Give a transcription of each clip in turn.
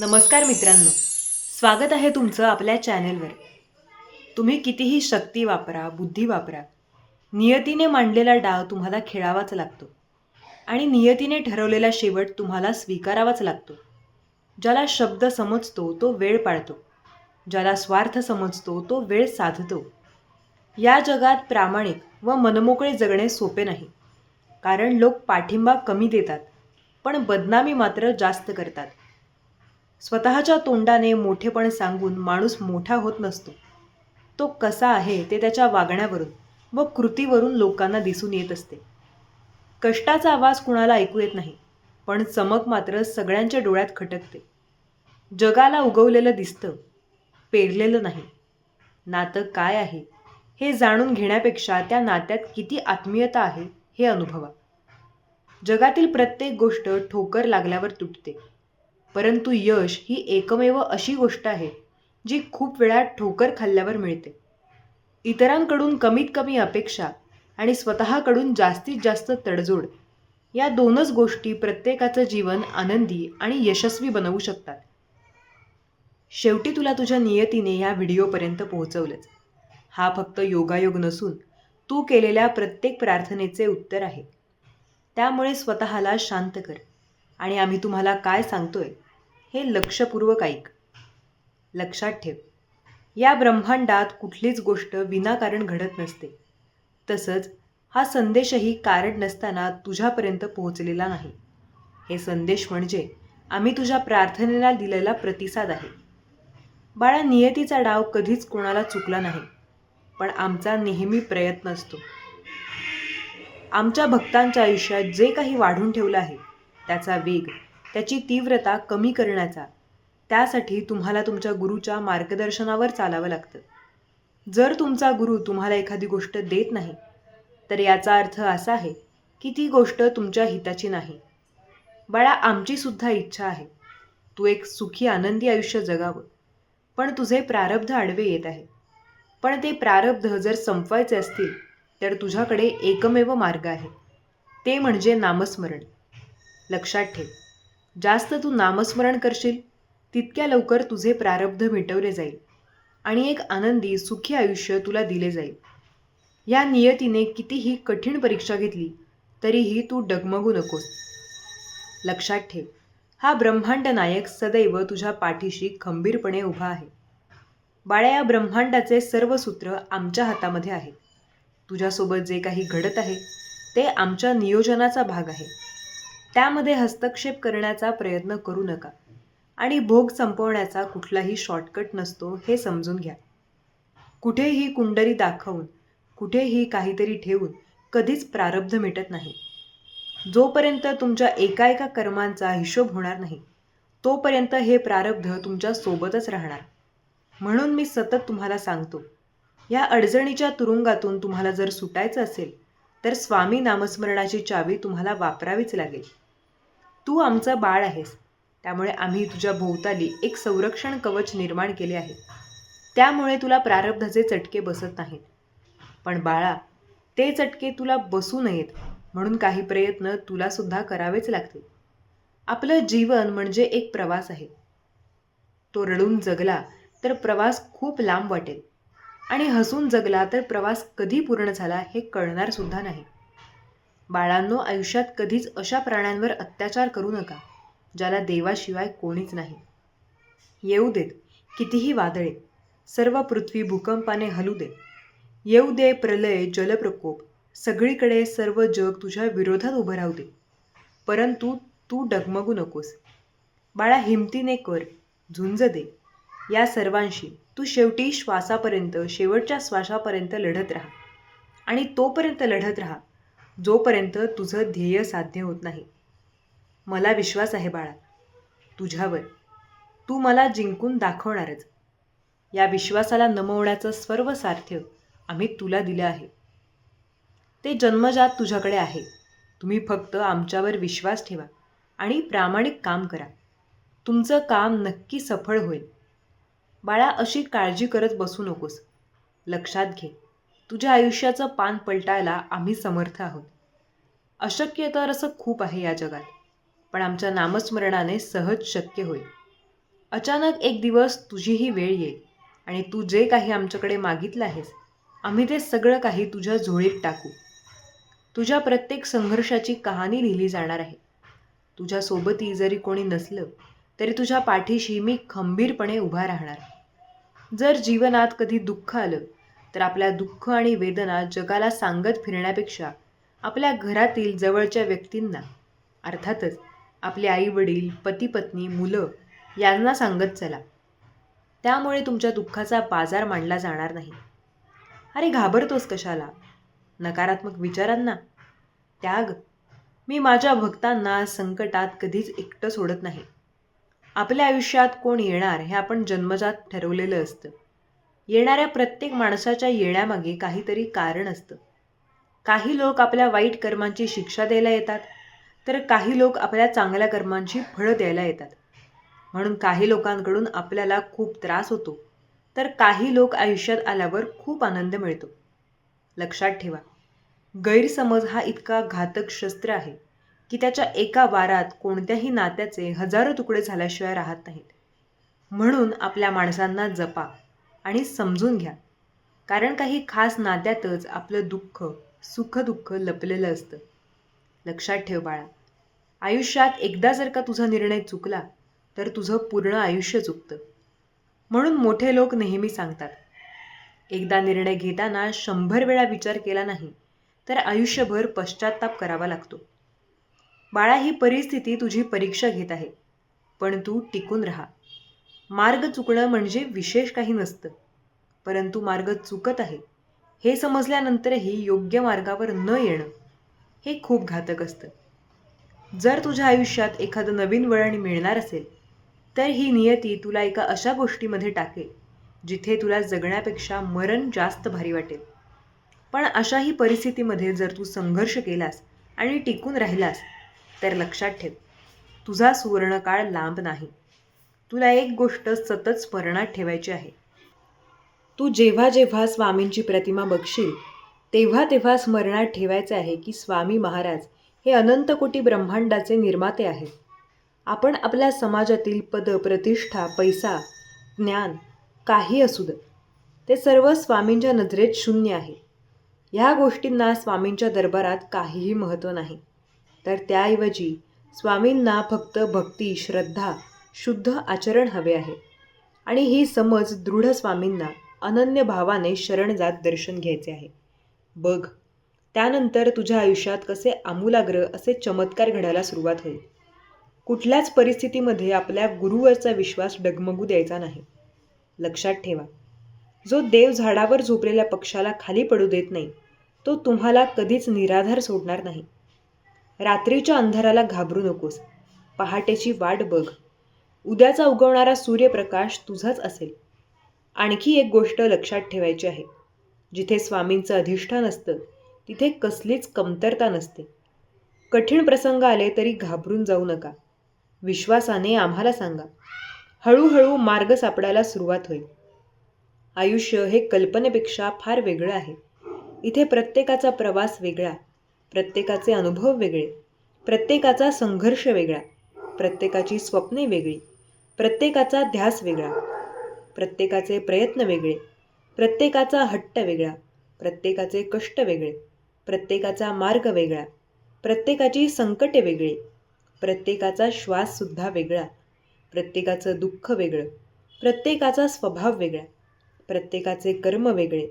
नमस्कार मित्रांनो. स्वागत आहे तुमचं आपल्या चॅनेलवर. तुम्ही कितीही शक्ती वापरा बुद्धी वापरा नियतीने मांडलेला डाव तुम्हाला खेळावाच लागतो आणि नियतीने ठरवलेला शेवट तुम्हाला स्वीकारावाच लागतो. ज्याला शब्द समजतो तो वेळ पाळतो. ज्याला स्वार्थ समजतो तो वेळ साधतो. या जगात प्रामाणिक व मनमोकळे जगणे सोपे नाही. कारण लोक पाठिंबा कमी देतात पण बदनामी मात्र जास्त करतात. स्वतःच्या तोंडाने मोठेपण सांगून माणूस मोठा होत नसतो. तो कसा आहे ते त्याच्या वागण्यावरून व कृतीवरून लोकांना दिसून येत असते. कष्टाचा आवाज कुणाला ऐकू येत नाही पण चमक मात्र सगळ्यांच्या डोळ्यात खटकते. जगाला उगवलेलं दिसतं पेरलेलं नाही. नातं काय आहे हे जाणून घेण्यापेक्षा त्या नात्यात किती आत्मीयता आहे हे अनुभवा. जगातील प्रत्येक गोष्ट ठोकर लागल्यावर तुटते. परंतु यश ही एकमेव अशी गोष्ट आहे जी खूप वेळा ठोकर खाल्ल्यावर मिळते. इतरांकडून कमीत कमी अपेक्षा आणि स्वतःकडून जास्तीत जास्त तडजोड या दोनच गोष्टी प्रत्येकाचं जीवन आनंदी आणि यशस्वी बनवू शकतात. शेवटी तुला तुझ्या नियतीने या व्हिडिओपर्यंत पोहोचवलंच. हा फक्त योगायोग नसून तू केलेल्या प्रत्येक प्रार्थनेचे उत्तर आहे. त्यामुळे स्वतःला शांत कर. आणि आम्ही तुम्हाला काय सांगतोय हे लक्षपूर्वक ऐक. लक्षात ठेव. या ब्रह्मांडात कुठलीच गोष्ट विनाकारण घडत नसते. तसंच हा संदेशही कारण नसताना तुझ्यापर्यंत पोहोचलेला नाही. हे संदेश म्हणजे आम्ही तुझ्या प्रार्थनेला दिलेला प्रतिसाद आहे. बाळा नियतीचा डाव कधीच कोणाला चुकला नाही पण आमचा नेहमी प्रयत्न असतो. आमच्या भक्तांच्या आयुष्यात जे काही वाढून ठेवलं आहे त्याचा वेग त्याची तीव्रता कमी करण्याचा त्यासाठी तुम्हाला तुमच्या गुरुच्या मार्गदर्शनावर चालावं लागतं. जर तुमचा गुरु तुम्हाला एखादी गोष्ट देत नाही तर याचा अर्थ असा आहे की ती गोष्ट तुमच्या हिताची नाही. बाळा आमची सुद्धा इच्छा आहे. तू एक सुखी आनंदी आयुष्य जगावं. पण तुझे प्रारब्ध आडवे येत आहे. पण ते प्रारब्ध जर संपवायचे असतील तर तुझ्याकडे एकमेव मार्ग आहे. ते म्हणजे नामस्मरण. लक्षात ठेव. जास्त तू नामस्मरण करशील तितक्या लवकर तुझे प्रारब्ध मिटवले जाईल आणि एक आनंदी सुखी आयुष्य तुला दिले जाईल. या नियतीने कितीही कठीण परीक्षा घेतली तरीही तू डगमगू नकोस. लक्षात ठेव हा ब्रह्मांड नायक सदैव तुझ्या पाठीशी खंबीरपणे उभा आहे. बाळ्या या ब्रह्मांडाचे सर्व सूत्र आमच्या हातामध्ये आहे. तुझ्यासोबत जे काही घडत आहे ते आमच्या नियोजनाचा भाग आहे. त्यामध्ये हस्तक्षेप करण्याचा प्रयत्न करू नका आणि भोग संपवण्याचा कुठलाही शॉर्टकट नसतो हे समजून घ्या. कुठेही कुंडली दाखवून कुठेही काहीतरी ठेवून कधीच प्रारब्ध मिटत नाही. जोपर्यंत तुमच्या एका एका कर्मांचा हिशोब होणार नाही तोपर्यंत हे प्रारब्ध तुमच्या सोबतच राहणार. म्हणून मी सतत तुम्हाला सांगतो या अडचणीच्या तुरुंगातून तुम्हाला जर सुटायचं असेल तर स्वामी नामस्मरणाची चावी तुम्हाला वापरावीच लागेल. तू आमचं बाळ आहेस. त्यामुळे आम्ही तुझ्या भोवताली एक संरक्षण कवच निर्माण केले आहे. त्यामुळे तुला प्रारब्धाचे चटके बसत नाहीत. पण बाळा ते चटके तुला बसू नयेत म्हणून काही प्रयत्न तुलासुद्धा करावेच लागतील. आपलं जीवन म्हणजे एक प्रवास आहे. तो रडून जगला तर प्रवास खूप लांब वाटेल. आणि हसून जगला तर प्रवास कधी पूर्ण झाला हे कळणार सुद्धा नाही. बाळांनो आयुष्यात कधीच अशा प्राण्यांवर अत्याचार करू नका ज्याला देवाशिवाय कोणीच नाही. येऊ देत कितीही वादळे सर्व पृथ्वी भूकंपाने हलू दे. येऊ दे प्रलय जलप्रकोप सगळीकडे सर्व जग तुझ्या विरोधात उभं राहू दे. परंतु तू डगमगू नकोस. बाळा हिमतीने कर झुंज दे. या सर्वांशी तू शेवटी श्वासापर्यंत शेवटच्या श्वासापर्यंत लढत राहा. आणि तोपर्यंत लढत राहा. जोपर्यंत तुझं ध्येय साध्य होत नाही. मला विश्वास आहे बाळा. तुझ्यावर. तू मला जिंकून दाखवणारच. या विश्वासाला नमवण्याचं सर्व सार्थ्य आम्ही तुला दिलं आहे. ते जन्मजात तुझ्याकडे आहे. तुम्ही फक्त आमच्यावर विश्वास ठेवा आणि प्रामाणिक काम करा. तुमचं काम नक्की सफळ होईल. बाळा अशी काळजी करत बसू नकोस. लक्षात घे. तुझ्या आयुष्याचं पान पलटायला आम्ही समर्थ आहोत. अशक्य तर असं खूप आहे या जगात पण आमच्या नामस्मरणाने सहज शक्य होईल. अचानक एक दिवस तुझीही वेळ येईल आणि तू जे काही आमच्याकडे मागितलं आहेस आम्ही ते सगळं काही तुझ्या झोळीत टाकू. तुझ्या प्रत्येक संघर्षाची कहाणी लिहिली जाणार आहे. तुझ्या सोबती जरी कोणी नसलं तरी तुझ्या पाठीशी मी खंबीरपणे उभा राहणार. जर जीवनात कधी दुःख आलं तर आपल्या दुःख आणि वेदना जगाला सांगत फिरण्यापेक्षा आपल्या घरातील जवळच्या व्यक्तींना अर्थातच आपले आई वडील पती पत्नी मुलं यांना सांगत चला. त्यामुळे तुमच्या दुःखाचा बाजार मांडला जाणार नाही. अरे घाबरतोस कशाला? नकारात्मक विचारांना? त्याग? मी माझ्या भक्तांना संकटात कधीच एकटं सोडत नाही. आपल्या आयुष्यात कोण येणार हे आपण जन्मजात ठरवलेलं असतं. येणाऱ्या प्रत्येक माणसाच्या येण्यामागे काहीतरी कारण असतं. काही लोक आपल्या वाईट कर्मांची शिक्षा द्यायला येतात तर काही लोक आपल्या चांगल्या कर्मांची फळं द्यायला येतात. म्हणून काही लोकांकडून आपल्याला खूप त्रास होतो तर काही लोक आयुष्यात आल्यावर खूप आनंद मिळतो. लक्षात ठेवा गैरसमज हा इतका घातक शस्त्र आहे की त्याच्या एका वारात कोणत्याही नात्याचे हजारो तुकडे झाल्याशिवाय राहत नाहीत. म्हणून आपल्या माणसांना जपा. आणि समजून घ्या. कारण काही खास नात्यातच आपलं दुःख सुखदुःख लपलेलं असतं. लक्षात ठेव बाळा. आयुष्यात एकदा जर का तुझा निर्णय चुकला तर तुझं पूर्ण आयुष्य चुकतं. म्हणून मोठे लोक नेहमी सांगतात एकदा निर्णय घेताना शंभर वेळा विचार केला नाही तर आयुष्यभर पश्चाताप करावा लागतो. बाळा ही परिस्थिती तुझी परीक्षा घेत आहे. पण तू टिकून राहा. मार्ग चुकणं म्हणजे विशेष काही नसतं. परंतु मार्ग चुकत आहे. हे समजल्यानंतरही योग्य मार्गावर न येणं हे खूप घातक असतं. जर तुझ्या आयुष्यात एखादं नवीन वळण मिळणार असेल तर ही नियती तुला एका अशा गोष्टीमध्ये टाकेल जिथे तुला जगण्यापेक्षा मरण जास्त भारी वाटेल. पण अशाही परिस्थितीमध्ये जर तू संघर्ष केलास आणि टिकून राहिलास तर लक्षात ठेव तुझा सुवर्णकाळ लांब नाही. तुला एक गोष्ट सतत स्मरणात ठेवायची आहे. तू जेव्हा जेव्हा स्वामींची प्रतिमा बघशील तेव्हा तेव्हा स्मरणात ठेवायचे आहे की स्वामी महाराज हे अनंत कोटी ब्रह्मांडाचे निर्माते आहेत. आपण आपल्या समाजातील पद प्रतिष्ठा पैसा ज्ञान काही असू दे. ते सर्व स्वामींच्या नजरेत शून्य आहे. ह्या गोष्टींना स्वामींच्या दरबारात काहीही महत्त्व नाही. तर त्याऐवजी स्वामींना फक्त भक्ती श्रद्धा शुद्ध आचरण हवे आहे. आणि ही समज दृढ स्वामींना अनन्य भावाने शरण जात दर्शन घ्यायचे आहे. बघ त्यानंतर तुझ्या आयुष्यात कसे आमूलाग्र असे चमत्कार घडायला सुरुवात होईल. कुठल्याच परिस्थितीमध्ये आपल्या गुरुवरचा विश्वास डगमगू द्यायचा नाही. लक्षात ठेवा जो देव झाडावर झोपलेल्या पक्षाला खाली पडू देत नाही तो तुम्हाला कधीच निराधार सोडणार नाही. रात्रीच्या अंधाराला घाबरू नकोस. पहाटेची वाट बघ. उद्याचा उगवणारा सूर्यप्रकाश तुझाच असेल. आणखी एक गोष्ट लक्षात ठेवायची आहे. जिथे स्वामींचं अधिष्ठान असतं तिथे कसलीच कमतरता नसते. कठीण प्रसंग आले तरी घाबरून जाऊ नका. विश्वासाने आम्हाला सांगा. हळूहळू मार्ग सापडायला सुरुवात होईल. आयुष्य हे कल्पनेपेक्षा फार वेगळं आहे. इथे प्रत्येकाचा प्रवास वेगळा प्रत्येकाचे अनुभव वेगळे प्रत्येकाचा संघर्ष वेगळा प्रत्येकाची स्वप्ने वेगळी. प्रत्येकाचा ध्यास वेगळा. प्रत्येकाचे प्रयत्न वेगळे. प्रत्येकाचा हट्ट वेगळा. प्रत्येकाचे कष्ट वेगळे. प्रत्येकाचा मार्ग वेगळा. प्रत्येकाची संकटे वेगळी. प्रत्येकाचा श्वाससुद्धा वेगळा. प्रत्येकाचं दुःख वेगळं. प्रत्येकाचा स्वभाव वेगळा. प्रत्येकाचे कर्म वेगळे.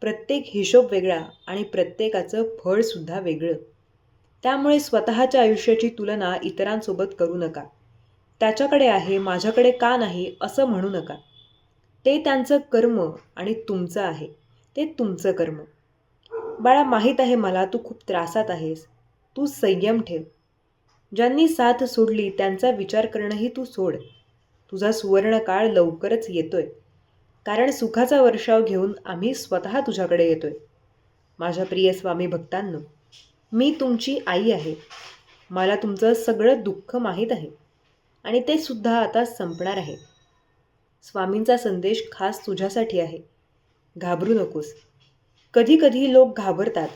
प्रत्येक हिशोब वेगळा आणि प्रत्येकाचं फळसुद्धा वेगळं. त्यामुळे स्वतःच्या आयुष्याची तुलना इतरांसोबत करू नका. त्याच्याकडे आहे माझ्याकडे का नाही असं म्हणू नका. ते त्यांचं कर्म आणि तुमचं आहे. ते तुमचं कर्म. बाळा माहीत आहे मला तू खूप त्रासात आहेस. तू संयम ठेव. ज्यांनी साथ सोडली त्यांचा विचार करणंही तू सोड. तुझा सुवर्णकाळ लवकरच येतोय. कारण सुखाचा वर्षाव घेऊन आम्ही स्वतः तुझ्याकडे येतोय. माझ्या प्रिय स्वामी भक्तांनो मी तुमची आई आहे. मला तुमचं सगळं दुःख माहीत आहे. आणि ते सुद्धा आता संपणार आहे. स्वामींचा संदेश खास तुझ्यासाठी आहे. घाबरू नकोस. कधी कधी लोक घाबरतात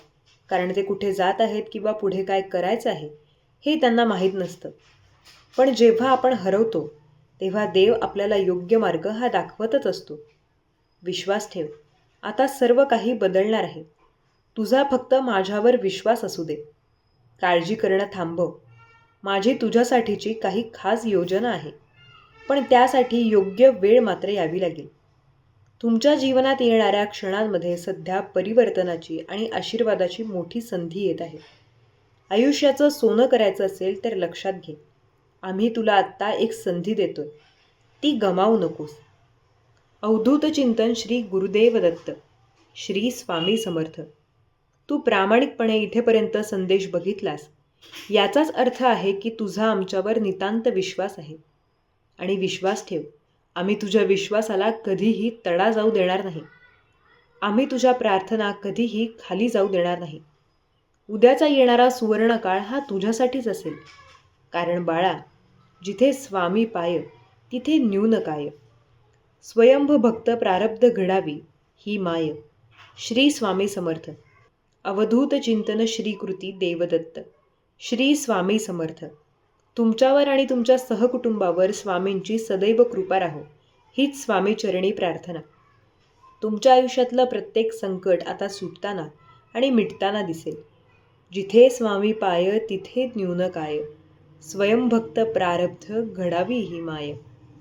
कारण ते कुठे जात आहेत किंवा पुढे काय करायचं आहे हे त्यांना माहीत नसतं. पण जेव्हा आपण हरवतो तेव्हा देव आपल्याला योग्य मार्ग हा दाखवतच असतो. विश्वास ठेव. आता सर्व काही बदलणार आहे. तुझा फक्त माझ्यावर विश्वास असू दे. काळजी करणं थांबव. माझी तुझ्यासाठीची काही खास योजना आहे. पण त्यासाठी योग्य वेळ मात्र यावी लागेल. तुमच्या जीवनात येणाऱ्या क्षणांमध्ये सध्या परिवर्तनाची आणि आशीर्वादाची मोठी संधी येत आहे. आयुष्याचं सोनं करायचं असेल तर लक्षात घे. आम्ही तुला आत्ता एक संधी देतोय. ती गमावू नकोस. अवधूत चिंतन श्री गुरुदेव दत्त श्री स्वामी समर्थ. तू प्रामाणिकपणे इथेपर्यंत संदेश बघितलास. याचाच अर्थ आहे की तुझा आमच्यावर नितांत विश्वास आहे. आणि विश्वास ठेव आम्ही तुझ्या विश्वासाला कधीही तडा जाऊ देणार नाही. आम्ही तुझ्या प्रार्थना कधीही खाली जाऊ देणार नाही. उद्याचा येणारा सुवर्णकाळ हा तुझ्यासाठीच असेल. कारण बाळा जिथे स्वामी पाय तिथे न्यून काय. स्वयंभ भक्त प्रारब्ध घडावी ही माय. श्री स्वामी समर्थ. अवधूत चिंतन श्रीकृती देवदत्त. श्री स्वामी समर्थ. तुमच्यावर आणि तुमच्या सहकुटुंबावर स्वामींची सदैव कृपा राहो. हीच स्वामीचरणी प्रार्थना. तुमच्या आयुष्यातलं प्रत्येक संकट आता सुटताना आणि मिटताना दिसेल. जिथे स्वामी पाय तिथे न्यून काय. स्वयंभक्त प्रारब्ध घडावी ही माय.